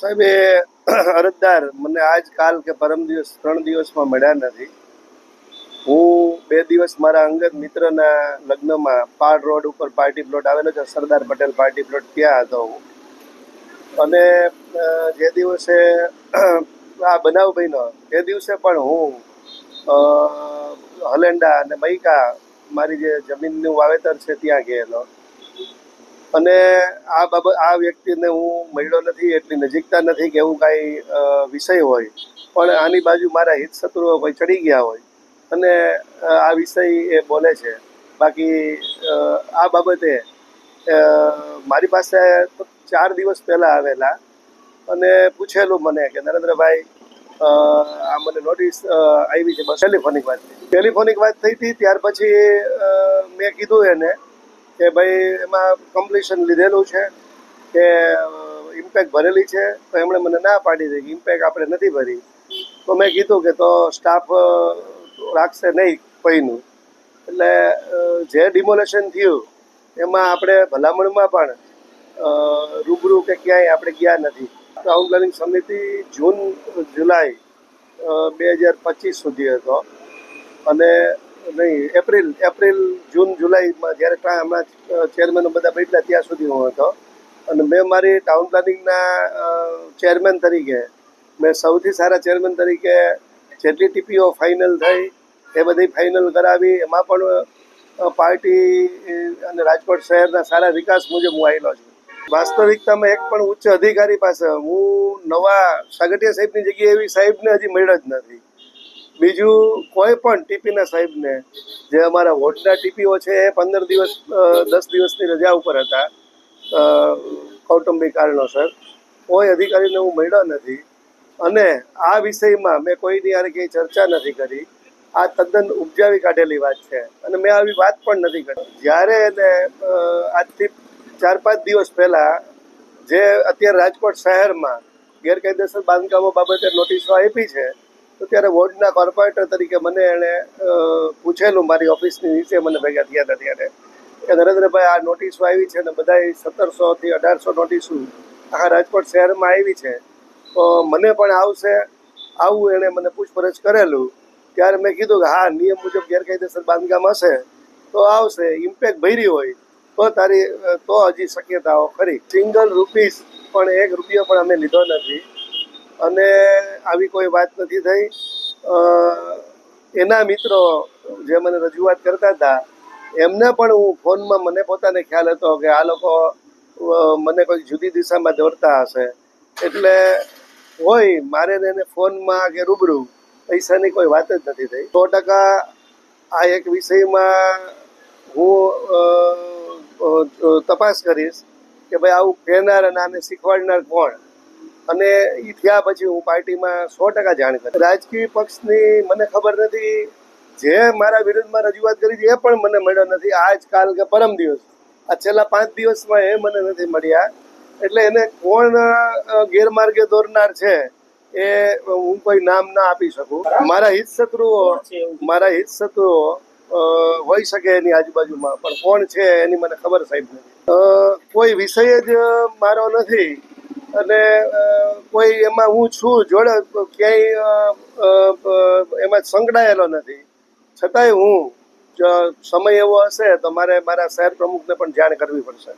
સાહેબ, એ અરજદાર મને આજ કાલ કે પરમ દિવસ, ત્રણ દિવસમાં મળ્યા નથી. હું બે દિવસ મારા અંગત મિત્રના લગ્નમાં પાડ રોડ ઉપર પાર્ટી પ્લોટ આવેલો છે, સરદાર પટેલ પાર્ટી પ્લોટ ત્યાં હતો હું. અને જે દિવસે આ બનાવ બન્યો તે દિવસે પણ હું હલેન્ડા અને મૈકા મારી જે જમીનનું વાવેતર છે ત્યાં ગયેલો. અને આ બાબત, આ વ્યક્તિને હું મળ્યો નથી, એટલી નજીકતા નથી કે એવું કાંઈ વિષય હોય. પણ આની બાજુ મારા હિત શત્રુઓ કોઈ ચડી ગયા હોય. અને આ વિષય એ બોલે છે. બાકી આ બાબતે મારી પાસે ચાર દિવસ પહેલાં આવેલા અને પૂછેલું મને કે, નરેન્દ્રભાઈ આ મને નોટિસ આવી છે બસ. ટેલિફોનિક વાત ટેલિફોનિક વાત થઈ હતી, ત્યાર પછી મેં કીધું એને કે ભાઈ એમાં કમ્પ્લીશન લીધેલું છે કે ઇમ્પેક્ટ ભરેલી છે, તો એમણે મને ના પાડી દીધી. ઇમ્પેક્ટ આપણે નથી ભરી. તો મેં કીધું કે તો સ્ટાફ રાખશે નહીં કોઈનું. એટલે જે ડિમોલેશન થયું, એમાં આપણે ભલામણમાં પણ રૂબરૂ કે ક્યાંય આપણે ગયા નથી. ટાઉન પ્લાનિંગ સમિતિ જૂન, જુલાઈ બે હજાર પચીસ સુધી હતો. અને નહીં, એપ્રિલ એપ્રિલ, જૂન, જુલાઈમાં જ્યારે હમણાં ચેરમેનો બધા બેઠલા ત્યાં સુધી હું હતો. અને મેં મારી ટાઉન પ્લાનિંગના ચેરમેન તરીકે, મેં સૌથી સારા ચેરમેન તરીકે જેટલી ટીપીઓ ફાઇનલ થઈ, એ બધી ફાઇનલ કરાવી. એમાં પણ પાર્ટી અને રાજકોટ શહેરના સારા વિકાસ મુજબ હું આવેલો છું. વાસ્તવિકતામાં એક પણ ઉચ્ચ અધિકારી પાસે હું નવા સાગઠિયા સાહેબની જગ્યાએ એવી સાહેબને હજી મળ્યો જ નથી. બીજું કોઈ પણ ટીપીના સાહેબને, જે અમારા વોટના ટીપીઓ છે, એ પંદર દિવસ દસ દિવસની રજા ઉપર હતા. કૌટુંબિક કારણોસર. કોઈ અધિકારીને હું મળ્યો નથી. અને આ વિષયમાં મેં કોઈની યારે ક્યાંય ચર્ચા નથી કરી. આ તદ્દન ઉપજાવી કાઢેલી વાત છે. અને મેં આવી વાત પણ નથી કરી. જ્યારે એને આજથી ચાર પાંચ દિવસ પહેલાં જે અત્યારે રાજકોટ શહેરમાં ગેરકાયદેસર બાંધકામો બાબતે નોટિસો આપી છે તો ત્યારે વોર્ડના કોર્પોરેટર તરીકે મને એણે પૂછેલું મારી ઓફિસની નીચે મને ભેગા થયા હતા ત્યારે કે નરેન્દ્રભાઈ, આ નોટિસો આવી છે ને બધાય સત્તરસોથી અઢારસો નોટિસો આખા રાજકોટ શહેરમાં આવી છે. તો મને પણ આવશે. આવું એણે મને પૂછપરછ કરેલું. ત્યારે મેં કીધું કે હા, નિયમ મુજબ ગેરકાયદેસર બાંધકામ હશે, તો આવશે. ઇમ્પેક્ટ ભરી હોય તો તારી તો હજી શક્યતાઓ ખરી. સિંગલ રૂપીસ પણ એક રૂપિયો પણ અમે લીધો નથી. અને આવી કોઈ વાત નથી થઈ. એના મિત્રો જે મને રજૂઆત કરતા હતા, એમને પણ હું ફોનમાં મને પોતાને ખ્યાલ હતો કે આ લોકો મને કોઈ જુદી દિશામાં દોરતા હશે. એટલે હોય, મારે એને ફોનમાં કે રૂબરૂ પૈસાની કોઈ વાત જ નથી થઈ. સો ટકા આ એક વિષયમાં હું તપાસ કરીશ કે ભાઈ આવું કહેનાર અને આને શીખવાડનાર કોણ? અને એ થયા પછી હું પાર્ટીમાં સો ટકા જાણ કરી. રાજકીય પક્ષની મને ખબર નથી, જે મારા વિરુદ્ધમાં રજૂઆત કરી હતી એ પણ મને મળ્યો નથી. આજકાલ કે પરમ દિવસ. આ છેલ્લા પાંચ દિવસમાં એ મને નથી મળ્યા. એટલે એને કોણ ગેરમાર્ગે દોરનાર છે એ હું કોઈ નામ ના આપી શકું. મારા હિત શત્રુઓ મારા હિત શત્રુઓ હોઈ શકે એની આજુબાજુમાં, પણ કોણ છે એની મને ખબર સાહેબ કોઈ વિષય જ મારો નથી. અને કોઈ એમાં હું છું, જોડે ક્યાંય એમાં સંકળાયેલો નથી. છતાંય હું સમય એવો હશે તો મારે મારા શહેર પ્રમુખને પણ જાણ કરવી પડશે.